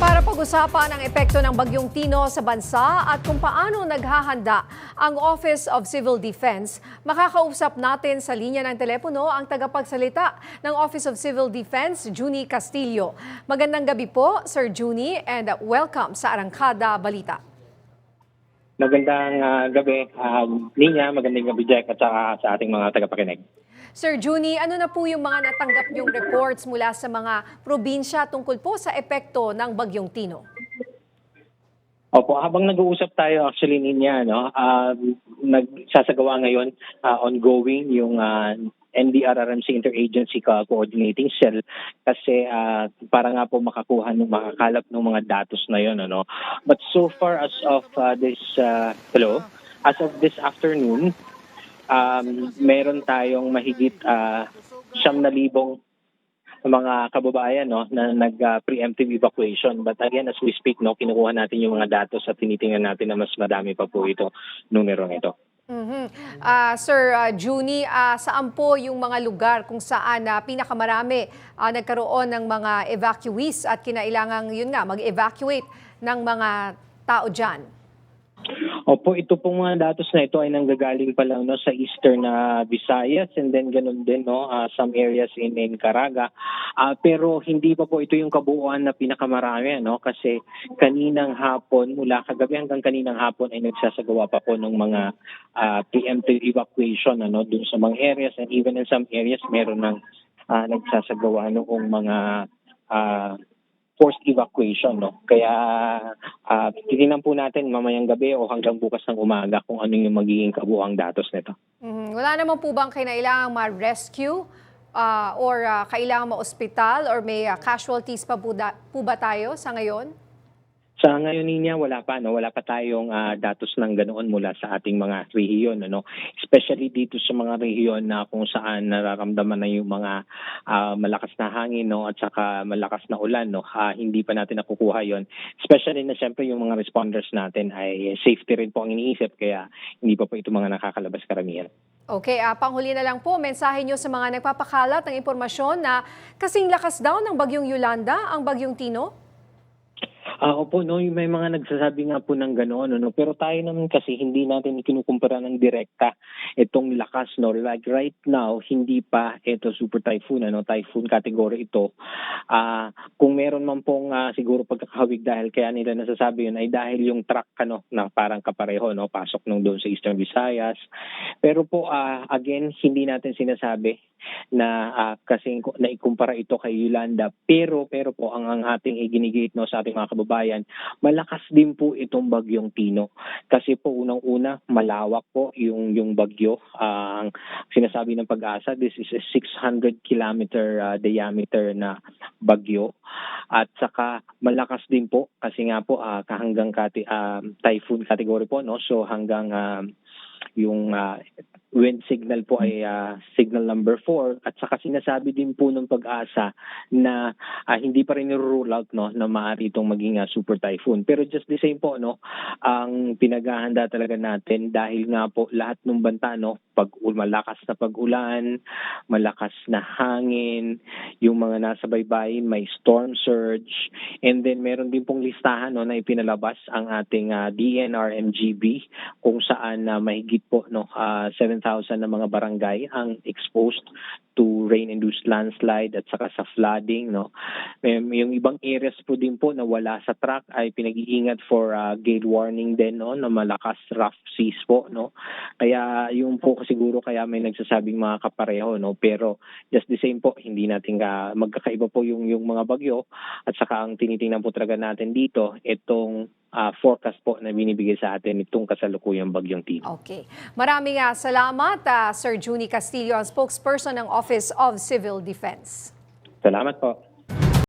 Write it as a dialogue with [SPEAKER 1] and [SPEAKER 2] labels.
[SPEAKER 1] Para pag-usapan ang epekto ng Bagyong Tino sa bansa at kung paano naghahanda ang Office of Civil Defense, makakausap natin sa linya ng telepono ang tagapagsalita ng Office of Civil Defense, Juni Castillo. Magandang gabi po, Sir Juni, and welcome sa Arangkada Balita.
[SPEAKER 2] Magandang ah, gabi, um, Ninya. Magandang gabi, Jack, at saka sa ating mga tagapakinig.
[SPEAKER 1] Sir Juni, ano na po yung mga natanggap yung reports mula sa mga probinsya tungkol po sa epekto ng Bagyong Tino?
[SPEAKER 2] Opo, habang nag-uusap tayo, actually, Ninya, no, um, nagsasagawa ngayon, ah, ongoing, yung ah, NDRRMC Interagency Co- Coordinating Cell kasi ah, para nga po makakuha ng makakalap ng mga datos na yon ano. But so far as of ah, this ah, hello, as of this afternoon, um, meron tayong mahigit uh, siyam na libong mga kababayan no na nag uh, preemptive evacuation but again as we speak no kinukuha natin yung mga datos at tinitingnan natin na mas madami pa po ito numero nito.
[SPEAKER 1] Mhm. Ah, Sir ah, Juni, ah, saan po yung mga lugar kung saan na pinakamarami ah, nagkaroon ng mga evacuees at kinailangan yun nga mag-evacuate ng mga tao dyan?
[SPEAKER 2] Opo, ito pong mga datos na ito ay nanggagaling pa lang no sa eastern na Visayas and then ganun din no ah, some areas in in Caraga. Ah, pero hindi pa po ito yung kabuuan na pinakamarami no kasi kaninang hapon mula kagabi hanggang kaninang hapon ay nagsasagawa pa po ng mga ah, preemptive evacuation ano dun sa mga areas and even in some areas meron ng ah, nagsasagawa noong mga ah, forced evacuation no kaya uh, titingnan po natin mamayang gabi o hanggang bukas ng umaga kung ano yung magiging kabuang datos nito
[SPEAKER 1] Mhm. Wala naman po bang kinailangan ma-rescue ah, or ah, kailangan ma-ospital or may ah, casualties pa po, po ba tayo sa ngayon?
[SPEAKER 2] Sa ngayon niya wala pa no? Wala pa tayong ah, datos ng ganoon mula sa ating mga rehiyon ano? Especially dito sa mga rehiyon na kung saan nararamdaman na yung mga ah, malakas na hangin no? At saka malakas na ulan no? Ah, hindi pa natin nakukuha yon especially na syempre yung mga responders natin ay safety rin po ang iniisip kaya hindi pa po ito mga nakakalabas karamihan.
[SPEAKER 1] Okay, ah, panghuli na lang po, mensahe nyo sa mga nagpapakalat ng impormasyon na kasing lakas daw ng Bagyong Yolanda, ang Bagyong Tino?
[SPEAKER 2] Ah, opo, no, may mga nagsasabi nga po ng gano'n, no, pero tayo naman kasi hindi natin ikinukumpara ng direkta itong lakas, no, like right now, hindi pa ito super typhoon, ano, typhoon category ito. Ah, kung meron man pong ah, siguro pagkakahawig dahil kaya nila nasasabi yun ay dahil yung truck, ano, na parang kapareho, no, pasok nung doon sa Eastern Visayas. Pero po, ah, again, hindi natin sinasabi na ah, kasi na ikumpara ito kay Yolanda, pero, pero po, ang, ang ating iginigate, no, sa ating mga kababayan, malakas din po itong bagyong Tino. Kasi po unang-una, malawak po yung yung bagyo. Ah, ang sinasabi ng pag-asa, this is a 600 kilometer ah, diameter na bagyo. At saka malakas din po kasi nga po ah, hanggang kati, ah, typhoon category po no. So hanggang ah, yung ah, wind signal po ay uh, signal number 4 at saka sinasabi din po ng pag-asa na uh, hindi pa rin rule out no na maaari itong maging uh, super typhoon. Pero just the same po no ang pinaghahanda talaga natin dahil nga po lahat ng banta no pag malakas na pag-ulan malakas na hangin yung mga nasa baybayin may storm surge. And then meron din pong listahan no na ipinalabas ang ating uh, DNR MGB kung saan uh, mahigit po no uh, 7 1,000 na mga barangay ang exposed to rain-induced landslide at saka sa flooding. No? May, Yung ibang areas po din po na wala sa track ay pinag-iingat for ah, uh, gale warning din no? na malakas rough seas po. No? Kaya yung po siguro kaya may nagsasabing mga kapareho. No? Pero just the same po, hindi natin ka, magkakaiba po yung, yung mga bagyo at saka ang tinitingnan po talaga natin dito, itong uh, forecast po na binibigay sa atin itong kasalukuyang bagyong Tino.
[SPEAKER 1] Okay. Maraming uh, salamat ah, Sir Juni Castillo, ang spokesperson ng Office of Civil Defense.
[SPEAKER 2] Salamat po.